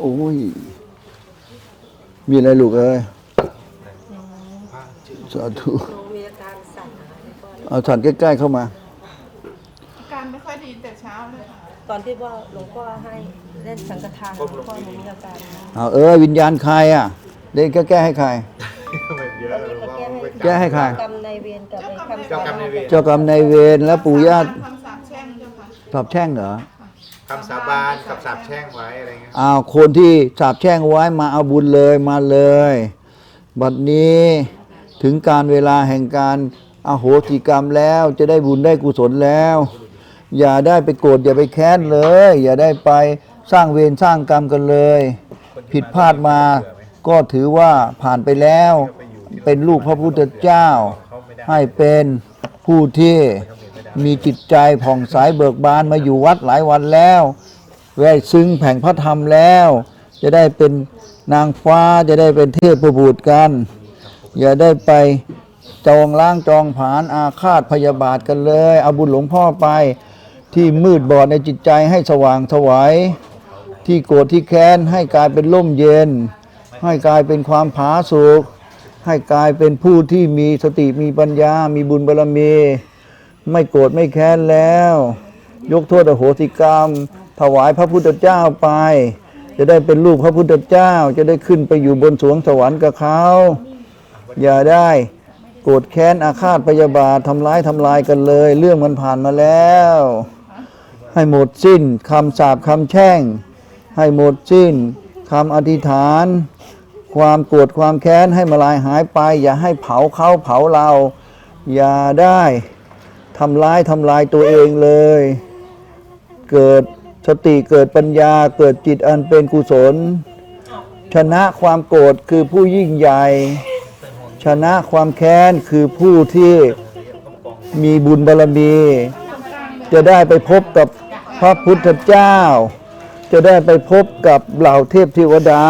โอ้ย มีอะไรลูกเอ้ยสาธุหนูมีอาการสั่นนะคะแล้วก็เอาสั่นใกล้ ๆ เข้ามา อาการไม่ค่อยดีแต่เช้าเลยค่ะตอนที่ว่าหลวงพ่อให้เล่นสังฆทานหลวงพ่อหนูมีอาการนะเอาเออวิญญาณใครอะเล่นแก้ๆให้ใคร มันเยอะตอนนี้เขาแก้ให้แก้ให้ใคร กรรมในายเวรกับไอ้คำเจ้ากรรมนายเวร เจ้ากรรมนายเวรและปู่ย่า คำสาปแช่งเจ้าค่ะสาบแช่งเหรอ คำสาบานกับสาบแช่งไว้อะไรเงี้ยอ้าวคนที่สาบแช่งไว้มาเอาบุญเลยมาเลย บัดนี้ถึงการเวลาแห่งการอโหสิกรรมแล้วจะได้บุญได้กุศลแล้ว อย่าได้ไปโกรธอย่าไปแค้นเลย อย่าได้ไปสร้างเวรสร้างกรรมกันเลย ผิดพลาดมาก็ถือว่าผ่านไปแล้ว เป็นลูกพระพุทธเจ้า ให้เป็นผู้ที่ มีจิตใจผ่องใสเบิกบานมาอยู่วัดหลายวันแล้วแวดซึ้งแผงพระธรรมแล้ว จะได้เป็นนางฟ้าจะได้เป็นเทพประบุตรกัน อย่าได้ไปจองล้างจองผานอาฆาตพยาบาทกันเลยเอาบุญหลวงพ่อไปที่มืดบอดในจิตใจให้สว่างสวัยที่โกรธที่แค้นให้กลายเป็นร่มเย็น ให้กลายเป็นความผาสุกให้กลายเป็นผู้ที่มีสติมีปัญญา มีบุญบารมี ไม่โกรธไม่แค้นแล้ว ยกโทษอโหสิกรรม ถวายพระพุทธเจ้าไป จะได้เป็นลูกพระพุทธเจ้า จะได้ขึ้นไปอยู่บนสวงสวรรค์กับเขา อย่าได้โกรธแค้นอาฆาตพยาบาททำร้ายทำลายกันเลย เรื่องมันผ่านมาแล้ว ให้หมดสิ้นคำสาปคำแช่ง ให้หมดสิ้นคำอธิษฐาน ความโกรธความแค้นให้มาลายหายไป อย่าให้เผาเขาเผาเรา อย่าได้ ทำร้ายทำลายตัวเองเลย เกิดสติเกิดปัญญาเกิดจิตอันเป็นกุศล ชนะความโกรธคือผู้ยิ่งใหญ่ ชนะความแค้นคือผู้ที่มีบุญบารมี จะได้ไปพบกับพระพุทธเจ้า จะได้ไปพบกับเหล่าเทพเทวดา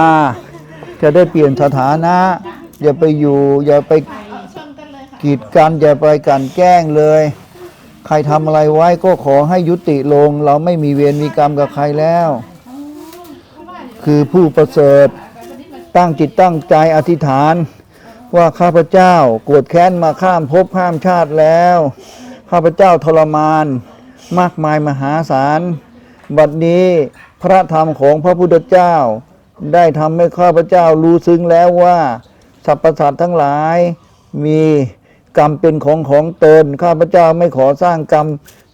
จะได้เปลี่ยนสถานะ อย่าไปอยู่ อย่าไปกีดกันอย่าไปกันแกล้งเลย ใครทำอะไรไว้ก็ขอให้ยุติลง เราไม่มีเวรมีกรรมกับใครแล้ว คือผู้ประเสริฐตั้งจิตตั้งใจอธิษฐาน ว่าข้าพเจ้าโกรธแค้นมาข้ามภพข้ามชาติแล้ว ข้าพเจ้าทรมาน มากมายมหาศาล บัดนี้พระธรรมของพระพุทธเจ้า ได้ทำให้ข้าพเจ้ารู้ซึ้งแล้วว่าสรรพสัตว์ทั้งหลายมี กรรมเป็นของของตนข้าพเจ้าไม่ขอสร้างกรรม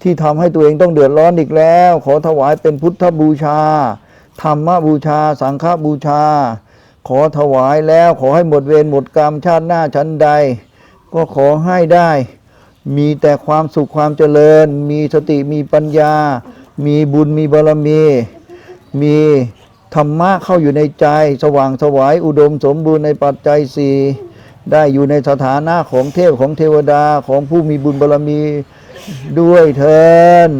ที่ทำให้ตัวเองต้องเดือดร้อนอีกแล้ว ขอถวายเป็นพุทธบูชา ธรรมบูชา สังฆบูชา ขอถวายแล้วขอให้หมดเวรหมดกรรมชาติหน้าชั้นใด ก็ขอให้ได้ มีแต่ความสุขความเจริญ มีสติมีปัญญา มีบุญมีบารมี มีธรรมะเข้าอยู่ในใจ สว่างสวายอุดมสมบูรณ์ในปัจจัยสี่ ได้อยู่ในสถานะของเทพของเทวดาของผู้มีบุญบารมีด้วยเถิน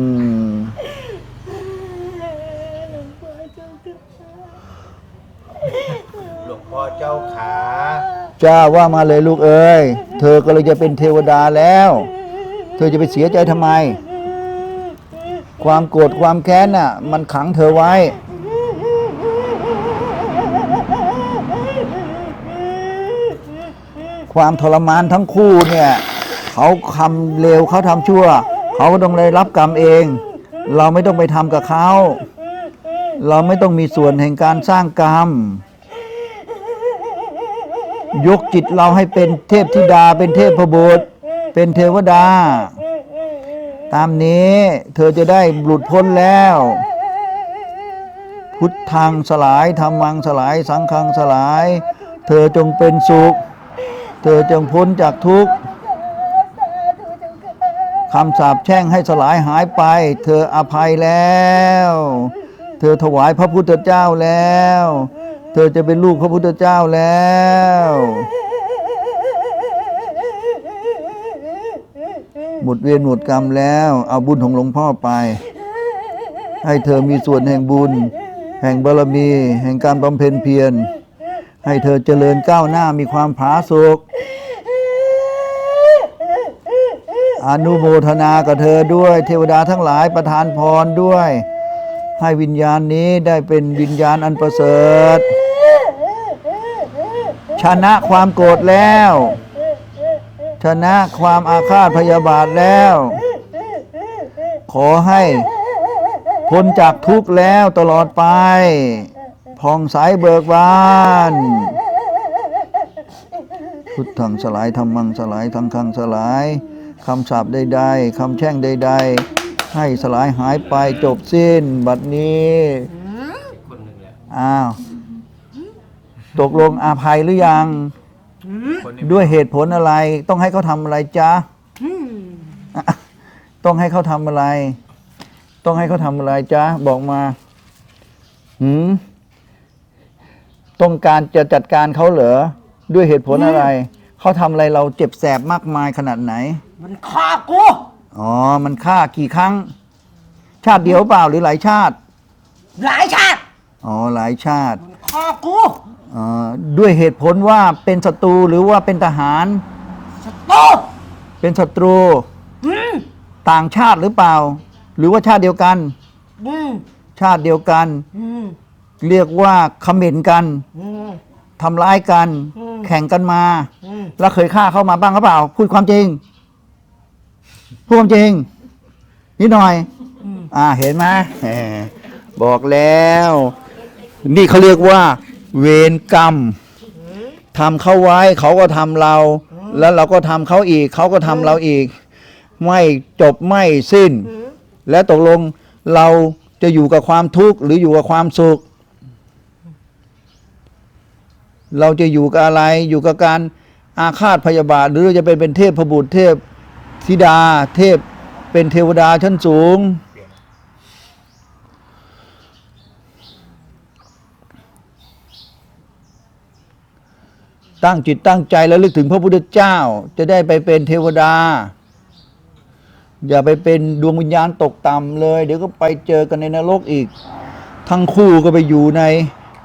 หลวงพ่อเจ้าขาจ้าว่ามาเลยลูกเอ้ย เธอก็เลยจะเป็นเทวดาแล้ว เธอจะไปเสียใจทำไม ความโกรธความแค้นน่ะ มันขังเธอไว้ ความทรมานทั้งคู่เนี่ยเขาทำเลวเขาทำชั่ว เขาก็ต้องเลยรับกรรมเอง เราไม่ต้องไปทำกับเขา เราไม่ต้องมีส่วนแห่งการสร้างกรรม ยกจิตเราให้เป็นเทพธิดา เป็นเทพพบุตรเป็นเทวดา ตามนี้เธอจะได้หลุดพ้นแล้ว พุทธังสลายธรรมังสลาย สังฆังสลาย เธอจงเป็นสุข เธอจงพ้นจากทุกข์คำสาปแช่งให้สลายหายไป เธออภัยแล้ว เธอถวายพระพุทธเจ้าแล้ว เธอจะเป็นลูกพระพุทธเจ้าแล้ว หมดเวรหมดกรรมแล้ว เอาบุญของหลวงพ่อไป ให้เธอมีส่วนแห่งบุญ แห่งบารมี แห่งการบำเพ็ญเพียร ให้เธอเจริญก้าวหน้ามีความผาสุกอนุโมทนากับเธอด้วย เทวดาทั้งหลายประทานพรด้วย ให้วิญญาณนี้ได้เป็นวิญญาณอันประเสริฐ ชนะความโกรธแล้ว ชนะความอาฆาตพยาบาทแล้ว ขอให้พ้นจากทุกข์แล้วตลอดไป ผ่องใสเบิกบาน พุทธังสลายธรรมังสลายทังคังสลายคำสาปใดๆคำแช่งใดๆ ให้สลายหายไปจบสิ้น บัดนี้อ้าวตกลงอาภัยหรือยัง ด้วยเหตุผลอะไร ต้องให้เขาทำอะไรจ๊ะอะต้องให้เขาทำอะไร ต้องให้เขาทำอะไรจ๊ะ บอกมา หืม ต้องการจะจัดการเขาเหรอ ด้วยเหตุผลอะไร เขาทำอะไรเราเจ็บแสบมากมายขนาดไหน มันฆ่ากูอ๋อ มันฆ่ากี่ครั้ง ชาติเดียวเปล่าหรือหลายชาติ หลายชาติอ๋อ หลายชาติ มันฆ่ากูอ๋อด้วยเหตุผลว่าเป็นศัตรูหรือว่าเป็นทหารโตเป็นศัตรู อืมต่างชาติหรือเปล่า หรือว่าชาติเดียวกัน อืมชาติเดียวกัน อืม เรียกว่าคอมเขมนกันอืม ทำร้ายกัน อืม แข่งกันมา อืมแล้วเคยฆ่าเข้ามาบ้างหรือเปล่า พูดความจริง พูดความจริง นิดหน่อย อ่า เห็นไหมแหมบอกแล้ว นี่เขาเรียกว่า เวรกรรมทำเขาไว้ เขาก็ทำเรา แล้วเราก็ทำเขาอีก เขาก็ทำเราอีก ไม่จบไม่สิ้น และตกลงเราจะอยู่กับความทุกข์หรืออยู่กับความสุข เราจะอยู่กับอะไรอยู่กับการอาฆาตพยาบาท หรือเราจะเป็นเป็นเทพพบุตรเทพธิดา เทพเป็นเทวดาชั้นสูง ตั้งจิตตั้งใจแล้วลึกถึงพระพุทธเจ้า จะได้ไปเป็นเทวดา อย่าไปเป็นดวงวิญญาณตกต่ำเลย เดี๋ยวก็ไปเจอกันในนรกอีก ทั้งคู่ก็ไปอยู่ใน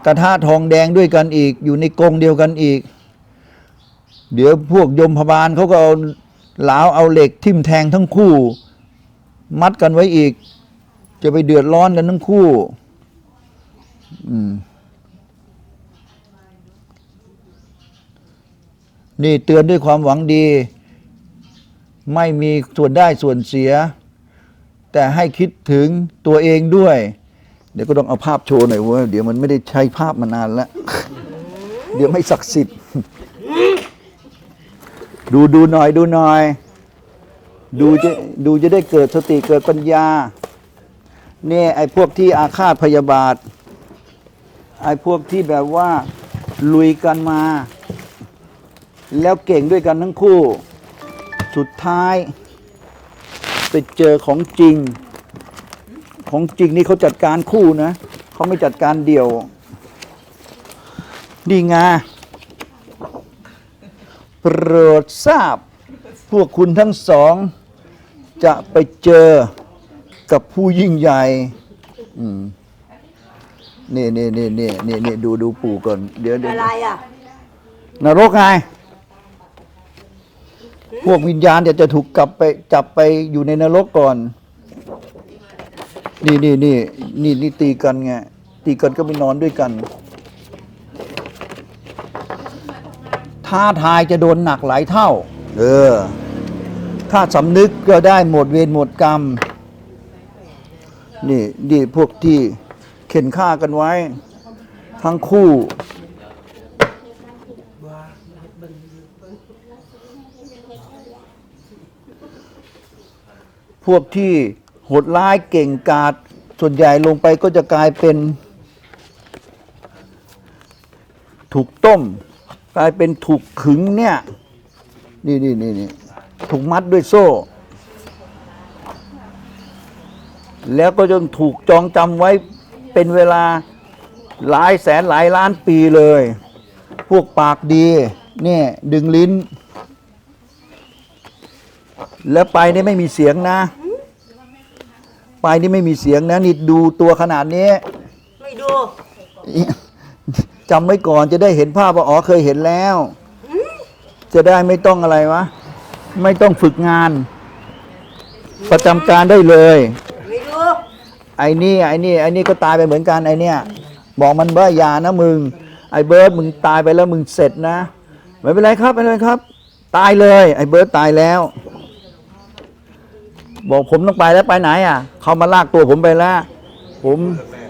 กระทะทองแดงด้วยกันอีก อยู่ในกรงเดียวกันอีก เดี๋ยวพวกยมพบาลเขาก็เอาเหลาเอาเหล็กทิ่มแทงทั้งคู่ มัดกันไว้อีก จะไปเดือดร้อนกันทั้งคู่นี่เตือนด้วยความหวังดี ไม่มีส่วนได้ส่วนเสีย แต่ให้คิดถึงตัวเองด้วย เดี๋ยวก็ต้องเอาภาพโชว์หน่อยเว้ยเดี๋ยวมันไม่ได้ใช้ภาพมานานแล้ว เดี๋ยวไม่ศักดิ์สิทธิ์ ดูดูหน่อยดูหน่อย ดูจะดูจะได้เกิดสติเกิดปัญญา เนี่ยไอ้พวกที่อาฆาตพยาบาท ไอ้พวกที่แบบว่าลุยกันมา แล้วเก่งด้วยกันทั้งคู่ สุดท้าย ไปเจอของจริง ของจริงนี่เขาจัดการคู่นะเขาไม่จัดการเดี่ยวดีงาโปรดทราบ พวกคุณทั้งสอง จะไปเจอกับผู้ยิ่งใหญ่อืมนี่นี่นี่นี่นี่นี่ดูดูปู่ก่อน เดี๋ยวเดี๋ยวอะไรอะนรกไงพวกวิญญาณเดี๋ยวจะถูกกลับไปจับไปอยู่ในนรกก่อน นี่นี่นี่นี่นี่ตีกันไงตีกันก็ไปนอนด้วยกันท้าทายจะโดนหนักหลายเท่า เออ ถ้าสำนึกก็ได้หมดเวรหมดกรรม นี่นี่พวกที่เข็นฆ่ากันไว้ ทั้งคู่ พวกที่ โหดร้ายเก่งกาจส่วนใหญ่ลงไปก็จะกลายเป็นถูกต้ม กลายเป็นถูกขึงเนี่ยนี่นี่นี่นี่ถูกมัดด้วยโซ่ แล้วก็จนถูกจองจำไว้เป็นเวลาหลายแสนหลายล้านปีเลย พวกปากดีเนี่ยดึงลิ้น แล้วไปนี่ไม่มีเสียงนะ ไปนี่ไม่มีเสียงนะนี่ดูตัวขนาดนี้ ไม่ดูจำไว้ก่อนจะได้เห็นภาพว่าอ๋อเคยเห็นแล้ว จะได้ไม่ต้องอะไรวะ ไม่ต้องฝึกงาน ประจำการได้เลยไม่ดูไอ้นี่ไอ้นี่ไอ้นี่ก็ตายไปเหมือนกันไอ้เนี่ย บอกมันว่าอย่านะมึง ไอ้เบิร์ดมึงตายไปแล้วมึงเสร็จนะ ไม่เป็นไรครับไม่เป็นไรครับ ตายเลย ไอ้เบิร์ดตายแล้ว บอกผมต้องไปแล้วไปไหนอะ เขามาลากตัวผมไปแล้ว ผม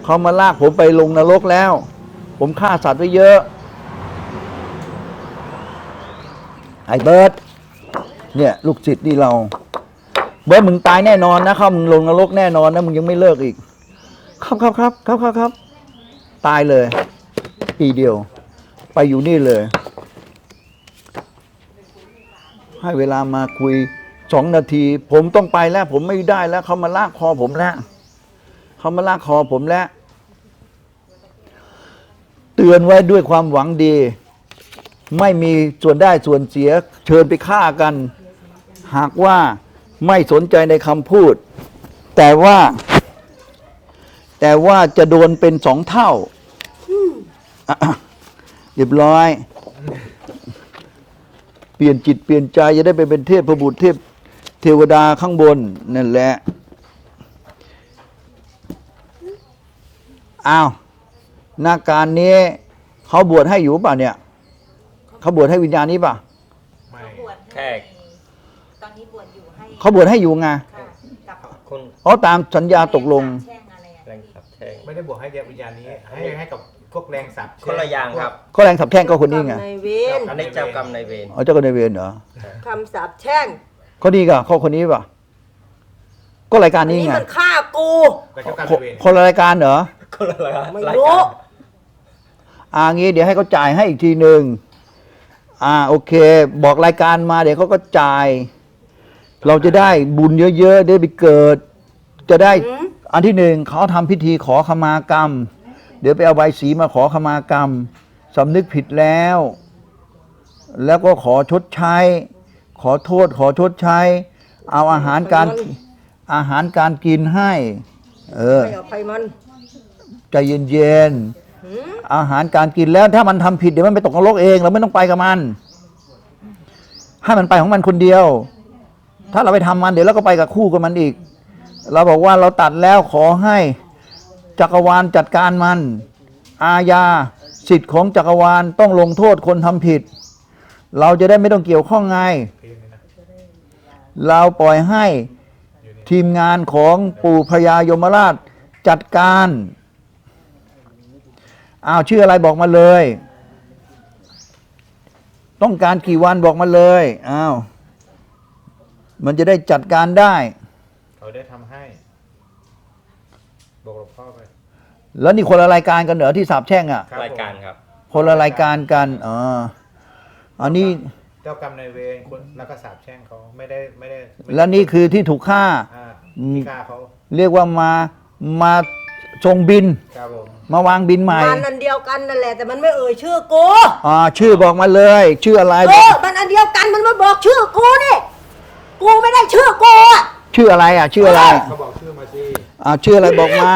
เขามาลากผมไปลงนรกแล้ว ผมฆ่าสัตว์ไว้เยอะ ไอ้เบิร์ดเนี่ย ลูกศิษย์นี่เรา เบิร์ดมึงตายแน่นอนนะเขามึงลงนรกแน่นอนนะมึงยังไม่เลิกอีก ครับครับครับครับครับครับ ตายเลย ปีเดียว ไปอยู่นี่เลย ให้เวลามาคุย สองนาที ผมต้องไปแล้ว ผมไม่ได้แล้วเขามาลากคอผมแล้วเขามาลากคอผมแล้ว เตือนไว้ด้วยความหวังดี ไม่มีส่วนได้ส่วนเสีย เชิญไปฆ่ากัน หากว่าไม่สนใจในคำพูด แต่ว่า แต่ว่าจะโดนเป็นสองเท่าเรียบร้อย เปลี่ยนจิตเปลี่ยนใจจะได้ไปเป็นเทพพบุตรเทพ เทวดาข้างบนนั่นแหละ อ้าวหน้าการนี้เขาบวชให้อยู่ป่ะเนี่ย เขาบวชให้วิญญาณนี้ป่ะ ไม่บวชแค่ตอนนี้บวชอยู่ให้เขาบวชให้อยู่ไงค่ะกับคนอ๋อตามสัญญาตกลง แช่งอะไรอะแรงสับแช่ง ไม่ได้บวกให้วิญญาณนี้ ให้ให้กับพวกแรงสับคนละอย่างครับ ก็แรงสับแช่งก็คนนี้ไงในเวรอันนี้เจ้ากรรมนายเวร อ๋อเจ้าก็นายเวรเหรอคำสาปแช่ง ก็นี่ก็เขาคนนี้ป่ะ ก็รายการอันนี้นี้ไงมันฆ่ากูกับเจ้ากรรมคนนายเวรคนละรายการเหรอ คนละรายการไม่รู้ อ่างี้เดี๋ยวให้เขาจ่ายให้อีกทีหนึ่งอ่าโอเค บอกรายการมาเดี๋ยวเขาก็จ่าย เราจะได้บุญเยอะๆได้ไปเกิด จะได้หืม อันที่หนึ่งเขาทำพิธีขอขมากรรม เดี๋ยวไปเอาใบสีมาขอขมากรรมสำนึกผิดแล้ว แล้วก็ขอชดใช้ข อโทษขอชดใช้ เอาอาหารการอาหารการกินให้ เออให้อภัยมันใจเย็นๆหืมอาหารการกินแล้วถ้ามันทำผิดเดี๋ยวมันไปตกนรกเองเราไม่ต้องไปกับมันให้มันไปของมันคนเดียว ถ้าเราไปทำมันเดี๋ยวเราก็ไปกับคู่กับมันอีก เราบอกว่าเราตัดแล้วขอให้จักรวาลจัดการมัน อาญาสิทธิ์ของจักรวาลต้องลงโทษคนทำผิด เราจะได้ไม่ต้องเกี่ยวข้องไง เราปล่อยให้ทีมงานของปู่พญายมราชจัดการอ้าวชื่ออะไรบอกมาเลย ต้องการกี่วันบอกมาเลยอ้าวมันจะได้จัดการได้ เขาได้ทำให้ บอกหลวงพ่อไป แล้วนี่คนละรายการกันเหรอที่สาบแช่งอะคบรายการครับ คนละรายการกันอ๋อ อันนี้เจ้ากรรมนายเวรคนแล้วก็สาบแช่งเขาไม่ได้ไม่ได้ไม่ได้แล้วนี่คือที่ถูกฆ่า อ่าอืมที่ฆ่าเขาเรียกว่ามามาส่งบิน ครับผมมาวางบินใหม่มันอันเดียวกันนั่นแหละแต่มันไม่เอ่ยชื่อกูอ่าชื่อบอกมาเลย ชื่ออะไร เออมันอันเดียวกันมันมาบอกชื่อกูนี่กูไม่ได้ชื่อกูอะชื่ออะไรอะ ชื่ออะไรเขาบอกชื่อมาสิอ่าชื่ออะไรบอกมา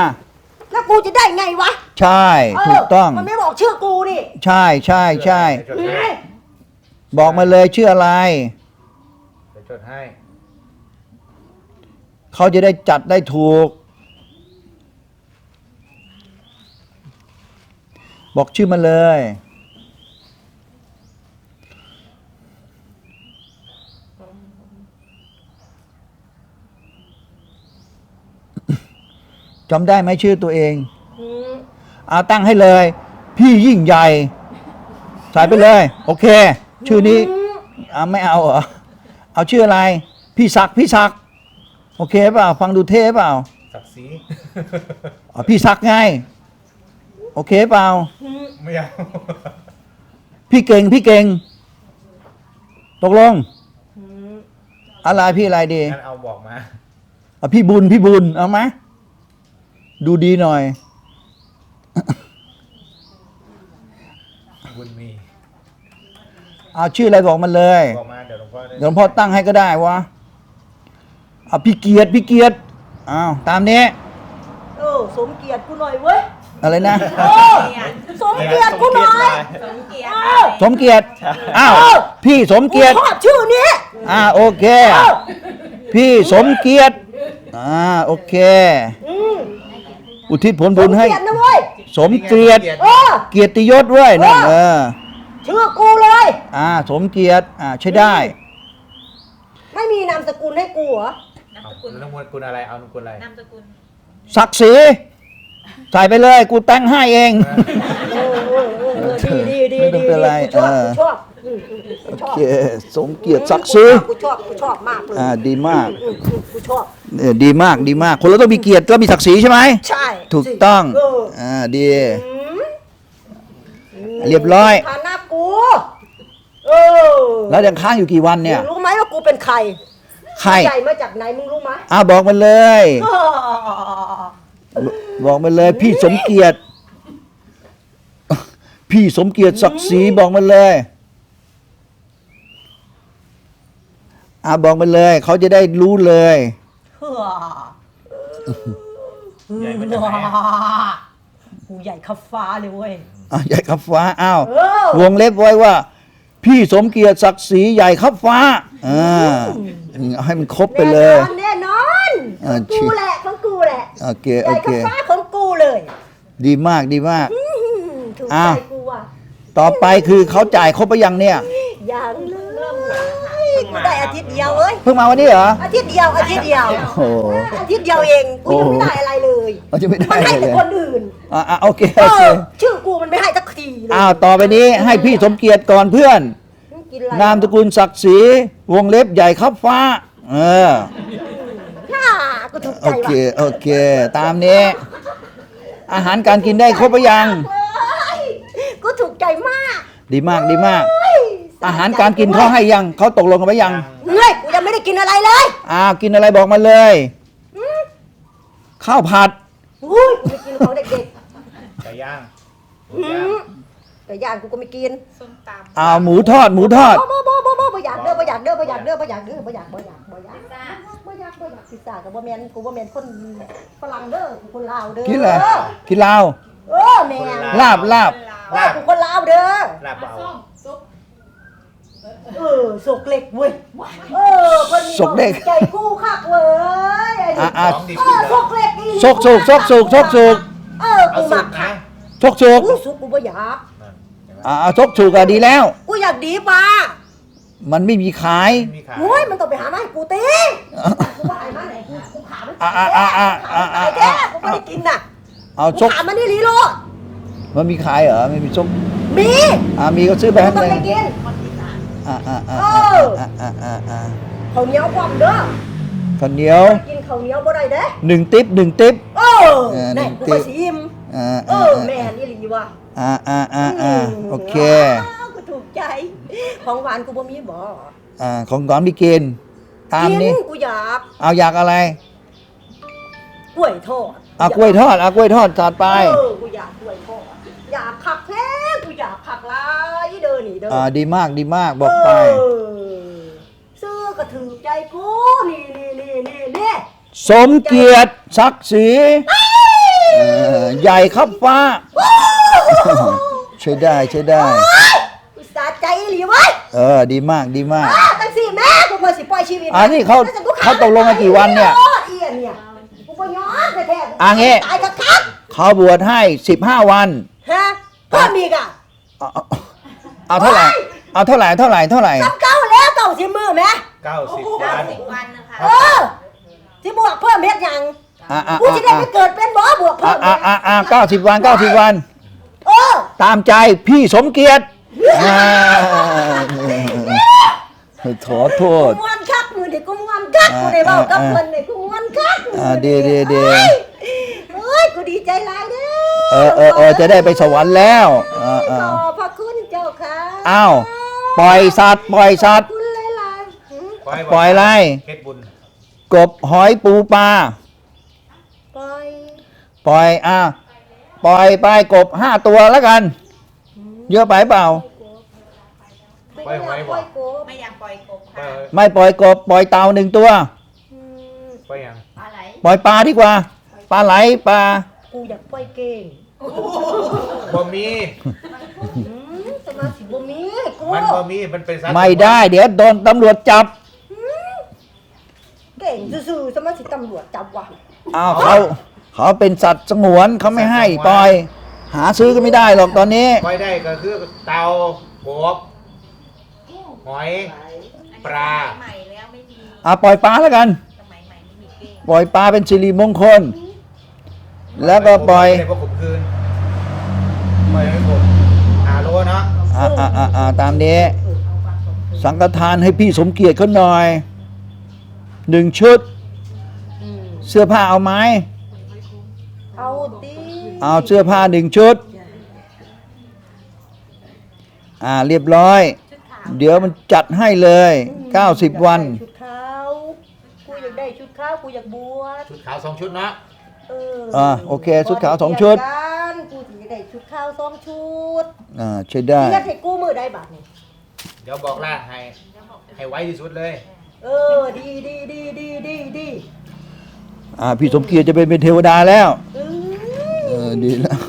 แล้วกูจะได้ไงวะใช่เถูกต้อง มันไม่บอกชื่อกูนี่ใช่ใช่ใช่เดี๋ยวจดให้ บอกมาเลยชื่ออะไร เดี๋ยวจดให้ เขาจะได้จัดได้ถูก บอกชื่อมาเลย จำได้ไหมชื่อตัวเองอืมเอาตั้งให้เลย พี่ยิ่งใหญ่ ใส่ไปเลย โอเค ชื่อนี้อ่าไม่เอาเหรอเอาชื่ออะไร พี่ศักดิ์พี่ศักดิ์โอเคเปล่าฟังดูเท่เปล่าศักดิ์ศรีอ๋อพี่ศักดิ์ไงโอเคเปล่า ไม่เอาพี่เก่งพี่เก่งตกลง อะไรพี่อะไรดีงั้นเอาบอกมาอะพี่บุญพี่บุญเอาไหมดูดีหน่อย บุญมี เอาชื่ออะไรบอกมาเลยบอกมาเดี๋ยวหลวงพ่อได้เดี๋ยวหลวงพ่อตั้งให้ก็ได้วะเอาพี่เกียรติพี่เกียรติอ้าวตามนี้เออสมเกียรติกูหน่อยเว้ยอะไรนะ เออสมเกียรติกูหน่อยสมเกียรเอติอสมเกียรติอ้าวเออพี่สมกูเกียรติชอบชื่อนี้อ่าโอเคพี่สมเกียรติอ่าโอเค อืมอุทิศผลบุญให้เกียรตินะเว้ยสมเกียรติ เออเกียรติยศด้วยนั่นเออ ชื่อกูเลย อ่า สมเกียรติอ่าใช้ได้ ไม่มีนามสกุลให้กูเหรอ นามเอาสกุลนามสกุลอะไร เอานามสกุลอะไร นามสกุลศักดิ์ศรีใส่ไปเลย กูแต่งให้เอง เออเออเออเออดีดีดีไม่ต้องเป็นไรกูชอบเออ กูชอบอืมอืมอืมกูชโออบเคสมเกียรติศักดิ์ศรีกูชอบกูชอบมากเลยอ่าดีมากอืมอืมกูชอบ เออดีมากดีมาก คนเราต้องมีเกียรติแล้วมีศักดิ์ศรีใช่ไหมใช่ถูกต้องเอออ่าดี อืมเรียบร้อยฐานะกู เออแล้วยังค้างอยู่กี่วันเนี่ยมึงรู้ไหมว่ากูเป็นใครใครใหญ่มาจากไหนมึงรู้ไหมอ่าบอกมันเลยเออบอกมันเลย พี่สมเกียรติ พี่สมเกียรติศักดิ์ศรีบอกมันเลยอ่าบอกมันเลย เขาจะได้รู้เลย เฮ้อใหญ่มาจากไหนอะ กูใหญ่ขับฟ้าเลยเว้ยอะใหญ่ครับฟ้าอ้าว เออวงเล็บไว้ว่า พี่สมเกียรติศักดิ์ศรีใหญ่ครับฟ้าอ่าเอาให้มันครบไปเลย แน่นอนแน่นอนขอ่าองกูแหละของกูแหละโอเคใหโอญ่เคขับฟ้าของกูเลยดีมากดีมาก อื้อหือถูกอ้าใจว กูว่ะต่อไปคือเขาจ่ายครบไปยังเนี่ย ยังเลยกูได้อาทิตย์เดียวเอ้ยเพิ่งมาวันนี้เหรออาทิตย์เดียวอาทิตย์เดียวโอ้โห อาทิตย์เดียวเองกูยังไม่ได้อะไร เลยเราจะไม่ได้มันให้เลแต่ยคนอื่นอ่าอ่าโอเคเอโอเคอชื่อกูมันไม่ให้สักทีเลยอ้าวต่อไปนี้ให้พี่สมเกียรติก่อนเพื่อน กินอะไรนามสกุลศักดิ์ศรีวงเล็บใหญ่ครับฟ้า เออ น่ากูถูกใจโอเค ว่ะโอเค ตามนี้ อาหารการกินได้ครบไปยัง เฮ้ยกูถูกใจมากดีมากดีมาก เฮ้ยอาหารการกินเขาให้ยังเขาตกลงกันไปยังเฮ้ยกูยังไม่ได้กินอะไรเลย อ้าวกินอะไรบอกมาเลย ข้าวผัด อุ้ยกูไม่กินของเด็กไก่ย่างๆหืมแต่ย่างกูก็ไม่กินส้มตำอ้าวหมูทอดหมูทอด บ่บ่บ่บ่บ่บ่อยากเด้อบ่อยากเด้อบ่อยากเด้อบ่อยากเด้อบ่อยากบ่อยากบ่อยากบ่อยากบ่อยากพิซซ่ากับบ่แม่นกูบ่แม่นคนฝรั่งเด้อกูคนลาวเด้อกินอะไรกินลาว เออแม่นลาบลาบเออกูคนลาวเด้อลาบเบา เออสกเล็กเว้ยเออคนนี้สกเล็ก ใจกูคักเว้ยไอ้อะนี่อะของดีเออสกเล็กอีซกสุกซกสุกซกสุกเออเอากูสุมักกนะซกสุกกูสุกกูบ่อยากอ่าซกสุกอะดีแล้ว กูอยากดีปลามันไม่มีขาย มีขายโอ้ยมันต้องไปหามาให้กูตีกูว่าไอ้มันไหนกูกูขามันอะอะอะอะอะอะ ไอ้แท้กูไม่ได้กินน่ะเอาซกูกขามันนี่ลีโลมันมีขายเหรอไม่มีซกมีอ่ามีก็ซื้อไปกูให้ต้องเลยไปกินอ่า อ่าอ่าเอออ่าอ่าอ่าอ่าข้าวเหนียวพร้อมเด้อข้าวเหนียว ไปกินข้าวเหนียวบ่ได้เด้หนึ่งติ๊บหนึ่งติ๊บ เออเออแน่นี่กูติ๊ไปบสิอิ่มอ่าเออ่าอแม่นี่ลีว่ะอ่าอ่าอ่าอ่าโอเคว้าวกูถูกใจ ของหวานกูบ่มีบ่อ่าของก่อนพี่กินตามกินี้กูอยากเอาอยากอะไรกล้วยทอดเอากล้วยทอดเอากล้วยทอดจัดไป เออ อนี่เด้ออ่าดีมากดีมากบอกไป เออซื้อกระถือใจกูนี่นี่นี่นี่นี่สมเกียรติศักดิ์ศรีเอ่อใหญ่ครับฟ้า ใช้ได้ใช้ได้กูสาใจอีหลีเว้ยเออ ดีมากดีมาก อ้าตั้งสี่แม่กูมาสิปล่อยชีวิตอ่านี่เขาแล้วจะกูเขาตกลงกันกี่วันเนี่ยโอ้เอียเนี่ยกูบ่ย้อนแท้ๆกูอะงี้ ตายกับคักเขาบวชให้สิบห้าวันฮะเพิ่มอีกอะ เอาเอา เอาเท่าไหร่ เอาเท่าไหร่เท่าไหร่เท่าไหร่จำเก้าแล้วเก้าสิบมือไหมเก้าสิบวันสิบวันนะคะเออที่บวกเพิ่มเม็ดยังอ่าอ่ากูจะได้ไม่เกิดเป็นบ่บวกอ่าเพิ่มอ่าอ่าอ่าเก้าสิบวันเก้าสิบวัน เออตามใจพี่สมเกียรติอ่าขอโทษมวนคักมือเด็กกูมวนคักกูได้เว้ากับอ่าเพิ่นเนี่ยกูมวนคักมือ่าดีดีดีเฮ้ยเฮ้ย กูดีใจหลายเด้อเออเออเออจะได้ไปสวรรค์แล้วเออเอขออบพระคุณเจ้าค่ะอ้าวปล่อยสัตว์ปล่อยสัตว์ขอบคุณหลายๆหืมปล่อยอะไร เฮ็ดบุญกบหอยปูปลาปล่อยปล่อยอะปล่อยไปกบห้าตัวแล้วกัน เยอะไปเปล่า ไม่อยากปล่อยโกบไม่อยากปล่อยกบไปค่ะไม่ปล่อยกบปล่อยเต่าหนึ่งตัว อืมไปยังปลาไหลปล่อยปลาดีกว่า ปลาไหลปลากูอยากปล่อยเก่งบ่มี อืมสมาธิบ่มีกูมันบ่มี มันเป็นสัตว์ไม่ได้ เดี๋ยวโดนตำรวจจับเก่งซื่อๆสมาธิตำรวจจับว่ะอ้าวเขาเขเขาเป็นสัตว์สงวนเขาไม่ให้ปล่อย หาซื้อก็ไม่ได้หรอกตอนนี้ปล่อยได้ก็คือเตากบหอย ปลา ใหม่แล้วไม่มี อะปล่อยปลาแล้วกัน สมัยใหม่ไม่มีเก้ง ปล่อยปลาเป็นสิริมงคล แล้วก็ปล่อยไม่ได้พวกผมคืนปล่อยให้ผมหาโลเนาะอ่าอ่าอ่าอ่าตามนี้ สังฆทานให้พี่สมเกียรติเขาหน่อยหนึ่งชุดอืมเสื้อผ้าเอาไหมเอาตีเอาเสื้อผ้าหนึ่งชุด อ่าเรียบร้อยชุดขาวเดี๋ยวมันจัดให้เลย 90 วัน ชุดขาว กูอยากได้ชุดขาว กูอยากบวชชุดขาวสองชุดเนาะเอออ่าโอเค ชุดขาวสองชุดก่นกันกูสิอยากได้ชุดขาวสองชุดอ่าใช่ได้นี่ก็ให้กูมือได้บาทนี่เดี๋ยวบอกร้านให้ให้ไว้ที่สุดเลย เออดีดีดีดีดีดีอ่าพี่สมเกียรติจะเป็นเป็นเทวดาแล้วเออเออดีแล้ว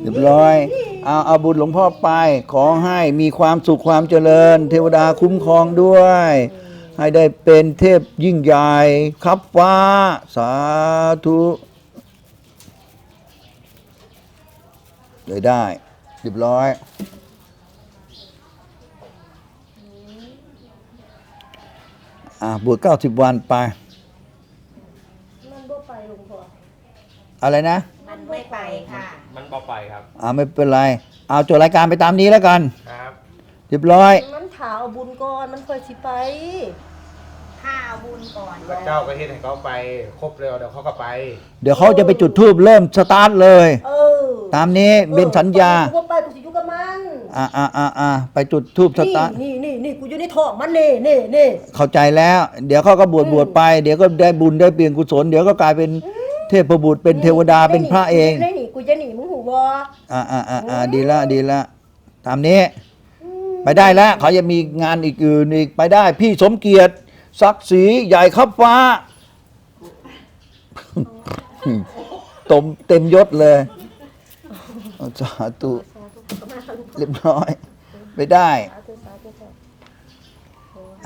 เรียบร้อยเอาเอาบุญหลวงพ่อไปขอให้มีความสุขความเจริญ เทวดาคุ้มครองด้วย ให้ได้เป็นเทพยิ่งใหญ่ครับฟ้า สาธุเลยได้เรียบร้อย อ่าบวชเก้าสิบวันไป มันบ่ไปหลวงพ่ออะไรนะ มันไม่ไปค่ะ มันเบาไปครับ อ่าไม่เป็นไร เอาจดรายการไปตามนี้แล้วกัน ครับ เรียบร้อย มันถาเอาบุญก่อนมันค่อยสิไปถ้าเอาบุญก่อนพระเจ้าก็เฮ็ดให้เขาไปครบเร็วเดี๋ยวเขาก็ไป เดี๋ยวเขาจะไปจุดทูบเริ่มสตาร์ทเลย เออตามนี้เป็นสัญญากูบ่ไปกูสิอยู่กับมันอ่าอ่าอ่าอ่าไปจุดทูบสตาร์ทนี่นี่นี่กูอยู่ในท้องมันนี่นี่นี่เข้าใจแล้ว เดี๋ยวเขาก็บวชบวชไป เดี๋ยวก็ได้บุญได้เปลี่ยนกุศลเดี๋ยวก็กลายเป็นเทพบุตรเป็นเทวดาเป็นพระเองได้นี่กูจะหนีมึงหูบ่อ่าอ่าอ่าอ่าดีละดีละตามนี้ ไปได้แล้วเขาจะมีงานอีกอื่นอีกไปได้ พี่สมเกียรติศักดิ์ศรีใหญ่ขับฟ้าตมเต็มยศเลยสาธุเรียบร้อยไปได้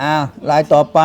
อ้าวลายต่อไป